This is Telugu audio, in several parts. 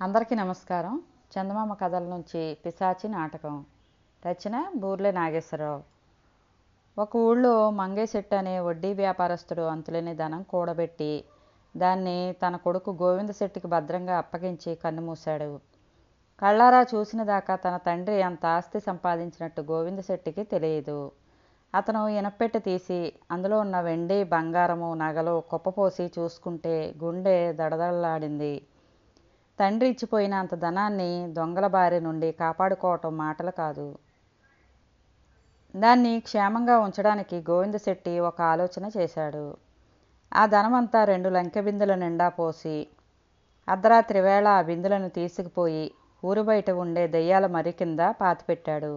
అందరికీ నమస్కారం. చందమామ కథల నుంచి పిశాచి నాటకం రచన బూర్లే నాగేశ్వరరావు. ఒక ఊళ్ళో మంగేశెట్టి అనే వడ్డీ వ్యాపారస్తుడు అంతులేని ధనం కూడబెట్టి దాన్ని తన కొడుకు గోవింద శెట్టికి భద్రంగా అప్పగించి కన్నుమూశాడు కళ్ళారా చూసిన దాకా తన తండ్రి అంత ఆస్తి సంపాదించినట్టు గోవింద శెట్టికి తెలియదు. అతను ఇనపెట్టె తీసి అందులో ఉన్న వెండి బంగారము నగలు కుప్పపోసి చూసుకుంటే గుండె దడదడలాడింది. తండ్రి ఇచ్చిపోయిన అంత ధనాన్ని దొంగల బారి నుండి కాపాడుకోవటం మాటలు కాదు. దాన్ని క్షేమంగా ఉంచడానికి గోవిందశెట్టి ఒక ఆలోచన చేశాడు. ఆ ధనమంతా రెండు లంకె బిందుల నిండా పోసి అర్ధరాత్రి వేళ ఆ బిందులను తీసుకుపోయి ఊరు బయట ఉండే దెయ్యాల మరి కింద పాతిపెట్టాడు.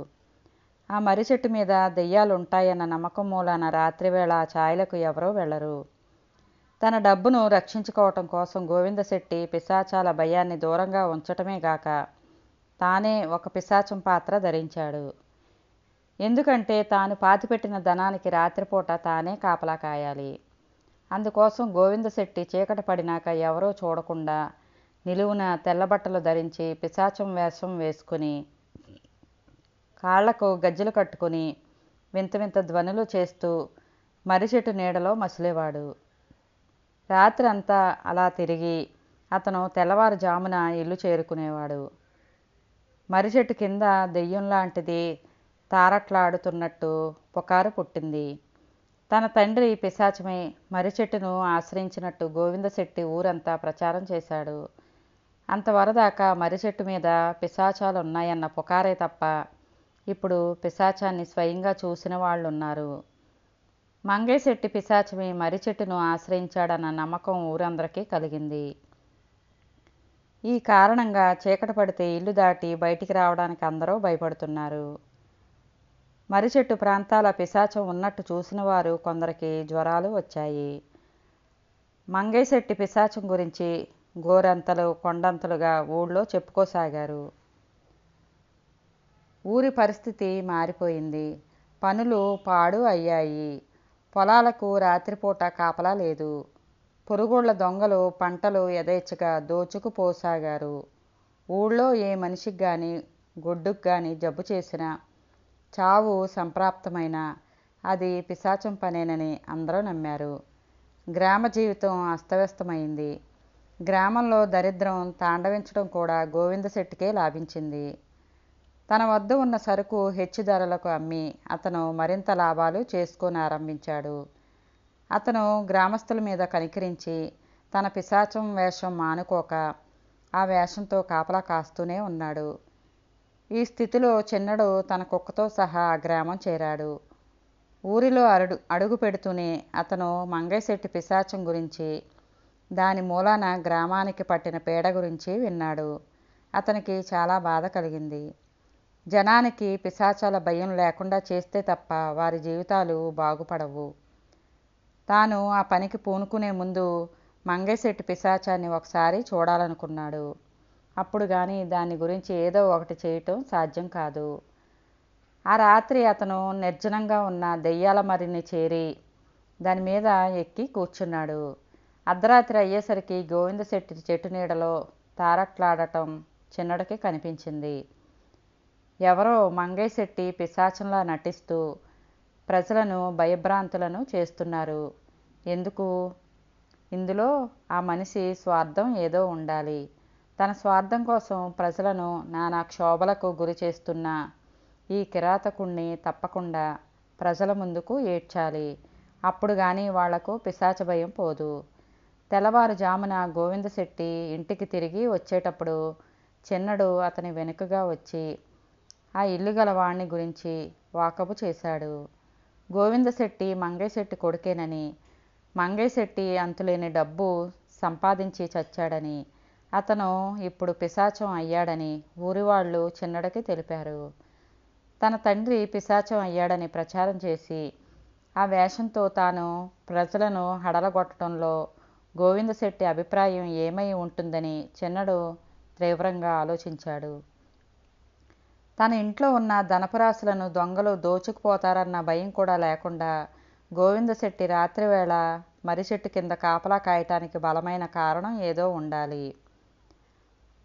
ఆ మర్రి చెట్టు మీద దెయ్యాలు ఉంటాయన్న నమ్మకం మూలాన రాత్రివేళ ఆ ఛాయలకు ఎవరో వెళ్ళరు తన డబ్బును రక్షించుకోవటం కోసం గోవిందశెట్టి పిశాచాల భయాన్ని దూరంగా ఉంచటమే గాక తానే ఒక పిశాచం పాత్ర ధరించాడు. ఎందుకంటే తాను పాతిపెట్టిన ధనానికి రాత్రిపూట తానే కాపలా కాయాలి. అందుకోసం గోవిందశెట్టి చీకటి పడినాక ఎవరో చూడకుండా నిలువున తెల్లబట్టలు ధరించి పిశాచం వేషం వేసుకుని కాళ్ళకు గజ్జలు కట్టుకుని వింత వింత ధ్వనులు చేస్తూ మర్రి చెట్టు నీడలో మసిలేవాడు. రాత్రి అంతా అలా తిరిగి అతను తెల్లవారుజామున ఇల్లు చేరుకునేవాడు. మర్రి చెట్టు కింద దెయ్యం లాంటిది తారట్లాడుతున్నట్టు పుకారు పుట్టింది. తన తండ్రి పిశాచమే మరిచెట్టును ఆశ్రయించినట్టు గోవిందశెట్టి ఊరంతా ప్రచారం చేశాడు. అంతవరదాకా మరిచెట్టు మీద పిశాచాలు ఉన్నాయన్న పుకారే తప్ప ఇప్పుడు పిశాచాన్ని స్వయంగా చూసిన వాళ్ళు ఉన్నారు మంగేశెట్టి పిశాచమే మర్రి చెట్టును ఆశ్రయించాడన్న నమ్మకం ఊరందరికీ కలిగింది. ఈ కారణంగా చీకటి పడితే ఇల్లు దాటి బయటికి రావడానికి అందరూ భయపడుతున్నారు. మర్రి చెట్టు ప్రాంతాల పిశాచం ఉన్నట్టు చూసిన వారు కొందరికి జ్వరాలు వచ్చాయి. మంగేశెట్టి పిశాచం గురించి గోరంతలు కొండంతలుగా ఊళ్ళో చెప్పుకోసాగారు. ఊరి పరిస్థితి మారిపోయింది. పనులు పాడు అయ్యాయి. పొలాలకు రాత్రిపూట కాపలా లేదు. పొరుగుళ్ళ దొంగలు పంటలు యథేచ్ఛగా దోచుకుపోసాగారు ఊళ్ళో ఏ మనిషికి కానీ గొడ్డుకు కానీ జబ్బు చేసినా చావు సంప్రాప్తమైన అది పిశాచం పనేనని అందరూ నమ్మారు. గ్రామ జీవితం అస్తవ్యస్తమైంది. గ్రామంలో దరిద్రం తాండవించడం కూడా గోవిందశెట్టికే లాభించింది. తన వద్ద ఉన్న సరుకు హెచ్చు ధరలకు అమ్మి అతను మరింత లాభాలు చేసుకొని ఆరంభించాడు. అతను గ్రామస్తుల మీద కనికరించి తన పిశాచం వేషం మానుకోక ఆ వేషంతో కాపలా కాస్తూనే ఉన్నాడు. ఈ స్థితిలో చిన్నడు తన కుక్కతో సహా ఆ గ్రామం చేరాడు. ఊరిలో అడుగు అడుగు పెడుతూనే అతను మంగైశెట్టి పిశాచం గురించి దాని మూలాన గ్రామానికి పట్టిన పీడ గురించి విన్నాడు. అతనికి చాలా బాధ కలిగింది. జనానికి పిశాచాల భయం లేకుండా చేస్తే తప్ప వారి జీవితాలు బాగుపడవు. తాను ఆ పనికి పూనుకునే ముందు మంగైశెట్టి పిశాచాన్ని ఒకసారి చూడాలనుకున్నాడు. అప్పుడు కానీ దాని గురించి ఏదో ఒకటి చేయటం సాధ్యం కాదు. ఆ రాత్రి అతను నిర్జనంగా ఉన్న దెయ్యాల మరిని చేరి దాని మీద ఎక్కి కూర్చున్నాడు. అర్ధరాత్రి అయ్యేసరికి గోవిందశెట్టి చెట్టు నీడలో తారట్లాడటం చిన్నడికి కనిపించింది. ఎవరో మంగైశెట్టి పిశాచంలా నటిస్తూ ప్రజలను భయభ్రాంతులను చేస్తున్నారు. ఎందుకు? ఇందులో ఆ మనిషి స్వార్థం ఏదో ఉండాలి. తన స్వార్థం కోసం ప్రజలను నానా క్షోభలకు గురి చేస్తున్న ఈ కిరాతకుణ్ణి తప్పకుండా ప్రజల ముందుకు ఏడ్చాలి. అప్పుడు కానీ వాళ్ళకు పిశాచ భయం పోదు. తెల్లవారుజామున గోవిందశెట్టి ఇంటికి తిరిగి వచ్చేటప్పుడు చిన్నడు అతని వెనుకగా వచ్చి ఆ ఇల్లు గలవాణ్ణి గురించి వాకబు చేశాడు. గోవిందశెట్టి మంగయ్యశెట్టి కొడుకేనని మంగయ్యశెట్టి అంతులేని డబ్బు సంపాదించి చచ్చాడని అతను ఇప్పుడు పిశాచం అయ్యాడని ఊరివాళ్ళు చిన్నడికి తెలిపారు. తన తండ్రి పిశాచం అయ్యాడని ప్రచారం చేసి ఆ వేషంతో తాను ప్రజలను హడలగొట్టడంలో గోవిందశెట్టి అభిప్రాయం ఏమై ఉంటుందని చిన్నడు తీవ్రంగా ఆలోచించాడు. తన ఇంట్లో ఉన్న ధనపరాశులను దొంగలు దోచుకుపోతారన్న భయం కూడా లేకుండా గోవిందశెట్టి రాత్రివేళ మర్రిచెట్టు కింద కాపలా కాయటానికి బలమైన కారణం ఏదో ఉండాలి.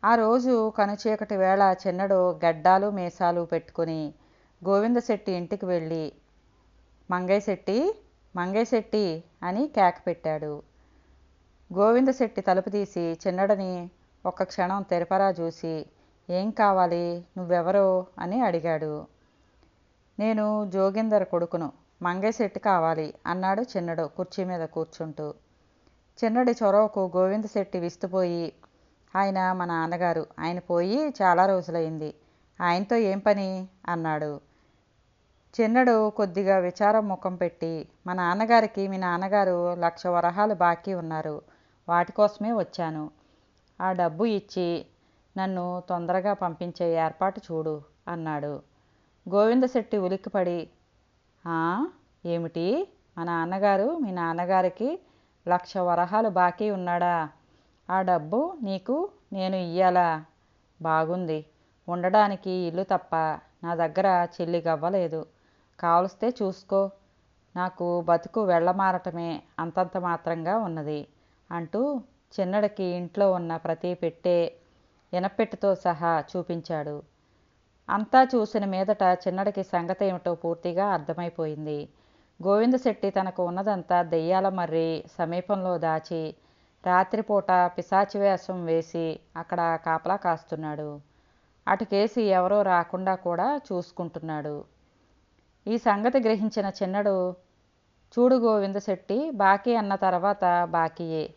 ఆ రోజు కనుచీకటి వేళ చిన్నడు గడ్డాలు మీసాలు పెట్టుకుని గోవిందశెట్టి ఇంటికి వెళ్ళి మంగయ్యశెట్టి మంగయ్యశెట్టి అని కేక పెట్టాడు. గోవిందశెట్టి తలుపు తీసి చిన్నడని ఒక్క క్షణం తెరపరా చూసి ఏం కావాలి? నువ్వెవరో? అని అడిగాడు. నేను జోగిందర్ కొడుకును. మంగేశెట్టి కావాలి? అన్నాడు చిన్నడు కుర్చీ మీద కూర్చుంటూ. చిన్నడి చొరవకు గోవిందశెట్టి విస్తుపోయి ఆయన మా నాన్నగారు ఆయన పోయి చాలా రోజులైంది. ఆయనతో ఏం పని? అన్నాడు. చిన్నడు కొద్దిగా విచారం ముఖం పెట్టి మా నాన్నగారికి మీ నాన్నగారు లక్ష వరహాలు బాకీ ఉన్నారు. వాటి కోసమే వచ్చాను. ఆ డబ్బు ఇచ్చి నన్ను తొందరగా పంపించే ఏర్పాటు చూడు అన్నాడు. గోవిందశెట్టి ఉలిక్కిపడి ఏమిటి? మా నాన్నగారు మీ నాన్నగారికి లక్ష వరహాలు బాకీ ఉన్నాడా? ఆ డబ్బు నీకు నేను ఇయ్యాలా? బాగుంది. ఉండడానికి ఇల్లు తప్ప నా దగ్గర చెల్లి గవ్వలేదు కావలిస్తే చూసుకో. నాకు బతుకు వెళ్ళమారటమే అంతంత మాత్రంగా ఉన్నది అంటూ చిన్నడికి ఇంట్లో ఉన్న ప్రతి పెట్టే ఇనపెట్టెతో సహా చూపించాడు. అంతా చూసిన మీదట చిన్నడికి సంగతి ఏమిటో పూర్తిగా అర్థమైపోయింది. గోవిందశెట్టి తనకు ఉన్నదంతా దెయ్యాల మర్రి సమీపంలో దాచి రాత్రిపూట పిశాచి వేషం వేసి అక్కడ కాపలా కాస్తున్నాడు. అటుకేసి ఎవరో రాకుండా కూడా చూసుకుంటున్నాడు. ఈ సంగతి గ్రహించిన చిన్నడు చూడు గోవిందశెట్టి బాకీ అన్న తర్వాత బాకీయే.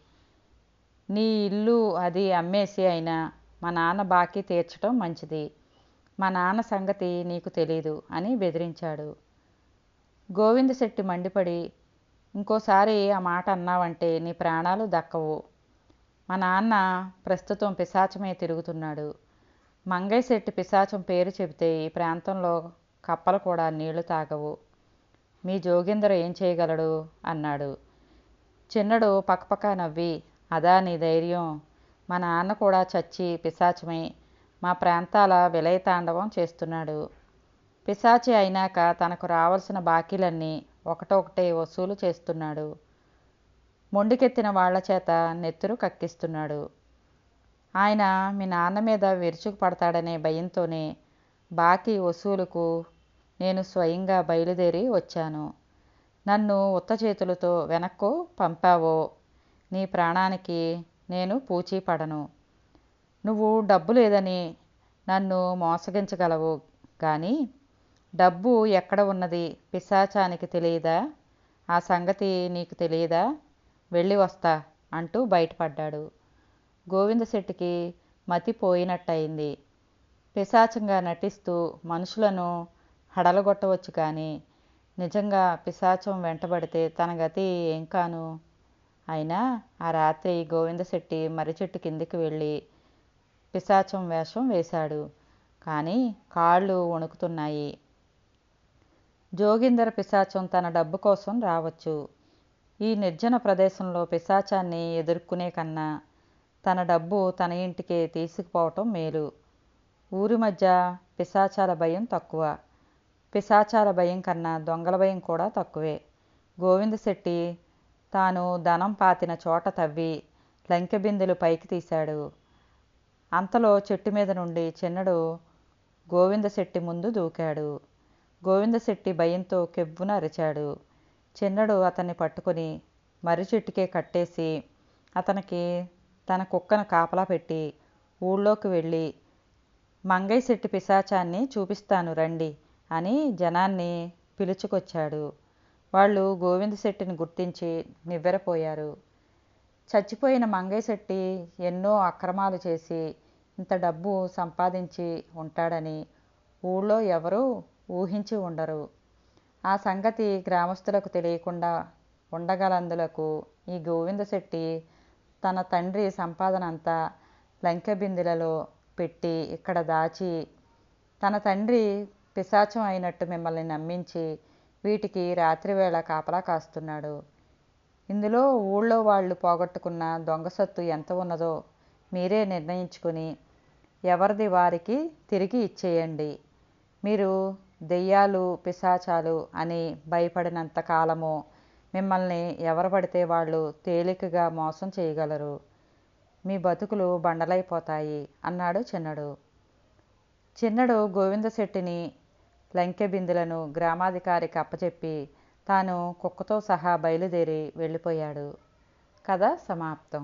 నీ ఇల్లు అది అమ్మేసి అయినా మా నాన్న బాకీ తీర్చడం మంచిది. మా నాన్న సంగతి నీకు తెలీదు అని బెదిరించాడు. గోవిందశెట్టి మండిపడి ఇంకోసారి ఆ మాట అన్నావంటే నీ ప్రాణాలు దక్కవు. మా నాన్న ప్రస్తుతం పిశాచమే తిరుగుతున్నాడు. మంగయ్యశెట్టి పిశాచం పేరు చెబితే ఈ ప్రాంతంలో కప్పలు కూడా నీళ్ళు తాగవు. మీ జోగిందర్ ఏం చేయగలడు? అన్నాడు. చిన్నడు పక్కపక్క నవ్వి అదా నీ ధైర్యం? మా నాన్న కూడా చచ్చి పిశాచమై మా ప్రాంతాల విలయతాండవం చేస్తున్నాడు. పిశాచి అయినాక తనకు రావాల్సిన బాకీలన్నీ ఒకటొకటే వసూలు చేస్తున్నాడు. మొండికెత్తిన వాళ్ళ చేత నెత్తురు కక్కిస్తున్నాడు. ఆయన మీ నాన్న మీద విరుచుకు పడతాడనే భయంతోనే బాకీ వసూలుకు నేను స్వయంగా బయలుదేరి వచ్చాను. నన్ను ఉత్త చేతులతో వెనక్కు పంపావో నీ ప్రాణానికి నేను పూచీపడను. నువ్వు డబ్బు లేదని నన్ను మోసగించగలవు. కానీ డబ్బు ఎక్కడ ఉన్నది? పిశాచానికి తెలియదా? ఆ సంగతి నీకు తెలియదా? వెళ్ళి వస్తా అంటూ బయటపడ్డాడు. గోవిందశెట్టికి మతి పోయినట్టయింది. పిశాచంగా నటిస్తూ మనుషులను హడలగొట్టవచ్చు కానీ నిజంగా పిశాచం వెంటబడితే తన గతి ఏం కాను? అయినా ఆ రాత్రి గోవిందశెట్టి మర్రి చెట్టు కిందికి వెళ్ళి పిశాచం వేషం వేశాడు. కానీ కాళ్ళు వణుకుతున్నాయి. జోగిందర పిశాచం తన డబ్బు కోసం రావచ్చు. ఈ నిర్జన ప్రదేశంలో పిశాచాన్ని ఎదుర్కొనే కన్నా తన డబ్బు తన ఇంటికే తీసుకుపోవటం మేలు. ఊరి మధ్య పిశాచాల భయం తక్కువ. పిశాచాల భయం కన్నా దొంగల భయం కూడా తక్కువే. గోవిందశెట్టి తాను ధనం పాతిన చోట తవ్వి లంకెబిందులు పైకి తీశాడు. అంతలో చెట్టు మీద నుండి చిన్నడు గోవిందశెట్టి ముందు దూకాడు. గోవిందశెట్టి భయంతో కెవ్వున అరిచాడు. చిన్నడు అతన్ని పట్టుకుని మర్రి చెట్టుకే కట్టేసి అతనికి తన కుక్కను కాపలా పెట్టి ఊళ్ళోకి వెళ్ళి మంగయ్యశెట్టి పిశాచాన్ని చూపిస్తాను రండి అని జనాన్ని పిలుచుకొచ్చాడు. వాళ్ళు గోవిందశెట్టిని గుర్తించి నివ్వెరపోయారు. చచ్చిపోయిన మంగయ్యశెట్టి ఎన్నో అక్రమాలు చేసి ఇంత డబ్బు సంపాదించి ఉంటాడని ఊళ్ళో ఎవరూ ఊహించి ఉండరు. ఆ సంగతి గ్రామస్తులకు తెలియకుండా ఉండగలందులకు ఈ గోవిందశెట్టి తన తండ్రి సంపాదన అంతా లంకె బిందెలలో పెట్టి ఇక్కడ దాచి తన తండ్రి పిశాచం అయినట్టు మిమ్మల్ని నమ్మించి వీటికి రాత్రివేళ కాపలా కాస్తున్నాడు. ఇందులో ఊళ్ళో వాళ్ళు పోగొట్టుకున్న దొంగ సొత్తు ఎంత ఉన్నదో మీరే నిర్ణయించుకుని ఎవరిది వారికి తిరిగి ఇచ్చేయండి. మీరు దెయ్యాలు పిశాచాలు అని భయపడినంత కాలము మిమ్మల్ని ఎవరు పడితే వాళ్ళు తేలికగా మోసం చేయగలరు. మీ బతుకులు బండలైపోతాయి అన్నాడు చిన్నడు. చిన్నడు గోవిందశెట్టిని లంకె బిందులను గ్రామాధికారికి అప్పచెప్పి తాను కుక్కతో సహా బయలుదేరి వెళ్ళిపోయాడు. కథ సమాప్తం.